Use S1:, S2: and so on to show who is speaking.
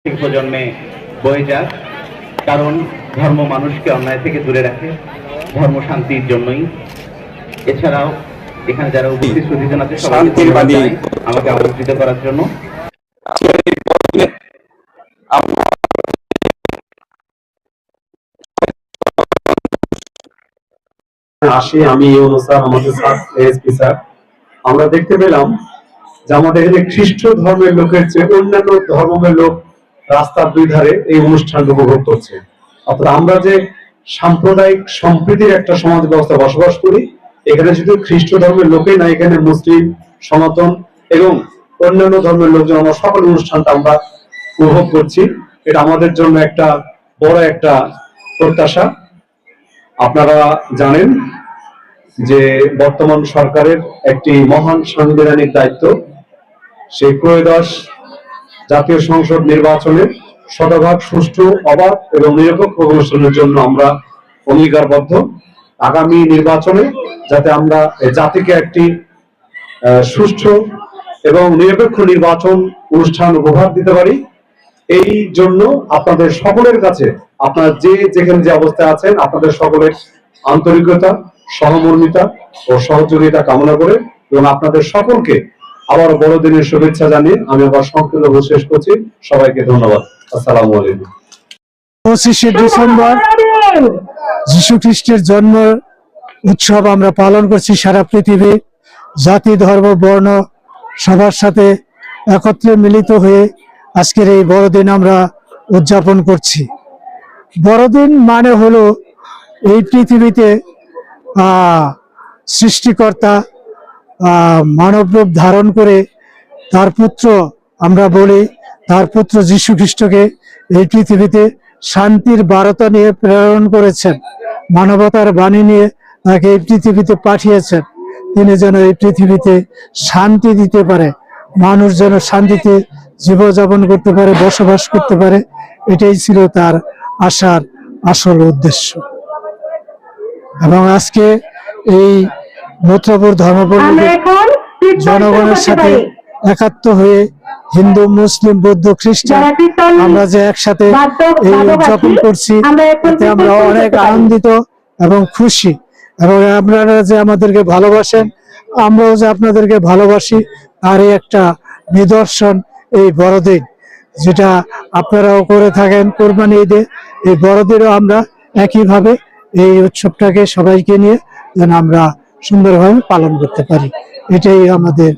S1: প্রত্যেক প্রজন্মে বয়ে যাক কারণ ধর্ম মানুষকে অন্যায় থেকে দূরে রাখে ধর্ম শান্তির জন্যই এছাড়াও এখানে যারা উপস্থিত সুধীজন আছে সবাইকে
S2: শান্তির বাণী।
S1: আমাকে আমন্ত্রিত করার জন্য
S3: আসি আমি ইউনুস স্যার আমাদের স্যার আমরা দেখতে পেলাম যে আমাদের এখানে খ্রিস্ট ধর্মের লোকের চেয়ে অন্যান্য ধর্মের লোক রাস্তার দুই ধারে এই অনুষ্ঠান উপভোগ করছে। অর্থাৎ আমরা যে সাম্প্রদায়িক সম্প্রীতির একটা সমাজ ব্যবস্থা বসবাস করি, এখানে শুধু খ্রিস্ট ধর্মের লোকেই না, এখানে মুসলিম, সনাতন এবং অন্যান্য ধর্মের লোকজন, আমরা সকল অনুষ্ঠানটা আমরা উপভোগ করছি। এটা আমাদের জন্য একটা বড় একটা প্রত্যাশা। আপনারা জানেন যে বর্তমান সরকারের একটি মহান সাংবিধানিক দায়িত্ব, সেই ত্রয়োদশ জাতীয় সংসদ নির্বাচনে শতভাগ সুষ্ঠু, অবাধ এবং নিরপেক্ষ অনুষ্ঠানের জন্য আমরা অঙ্গীকারবদ্ধ। আগামী নির্বাচনে যাতে আমরা জাতিকে একটি সুষ্ঠু এবং নিরপেক্ষ নির্বাচন অনুষ্ঠান উপহার দিতে পারি। এই জন্য আপনাদের সকলের কাছে, আপনারা যে যেখানে যে অবস্থায় আছেন, আপনাদের সকলের আন্তরিকতা, সহমর্মিতা ও সহযোগিতা কামনা করে এবং আপনাদের সকলকে আবার বড়দিনের শুভেচ্ছা জানিয়ে আমি আবার সংক্ষিপ্ত শেষ করছি। সবাইকে ধন্যবাদ। আসসালামু আলাইকুম।
S4: পঁচিশে ডিসেম্বর যীশু খ্রিস্টের জন্ম উৎসব আমরা পালন করছি সারা পৃথিবী। জাতি, ধর্ম, বর্ণ সবার সাথে একত্রে মিলিত হয়ে আজকের এই বড়দিন আমরা উদযাপন করছি। বড়দিন মানে হলো এই পৃথিবীতে সৃষ্টিকর্তা মানব রূপ ধারণ করে তার পুত্র, আমরা বলি তার পুত্র যীশু খ্রিস্টকে এই পৃথিবীতে শান্তির বারতা নিয়ে প্রেরণ করেছেন। মানবতার বাণী নিয়ে তাকে এই পৃথিবীতে পাঠিয়েছেন। তিনি যেন এই পৃথিবীতে শান্তি দিতে পারে, মানুষ যেন শান্তিতে জীবনযাপন করতে পারে, বসবাস করতে পারে, এটাই ছিল তার আসার আসল উদ্দেশ্য। এবং আজকে এই মথুরাপুর
S5: কীর্তন
S4: জনগণের সাথে একাত্ম হয়ে হিন্দু মুসলিম বৌদ্ধ খ্রিস্টান আমরা যে একসাথে এই উদযাপন করছি এতে আমরা অনেক আনন্দিত এবং খুশি। এবং আপনারা যে আমাদেরকে ভালোবাসেন আমরাও যে আপনাদেরকে ভালোবাসি তারই একটা নিদর্শন এই বড়দিন। যেটা আপনারাও করে থাকেন কোরবানি ঈদে। এই বড়দিনও আমরা একইভাবে এই উৎসবটাকে সবাইকে নিয়ে যেন আমরা সুন্দরভাবে পালন করতে পারি। এটাই আমাদের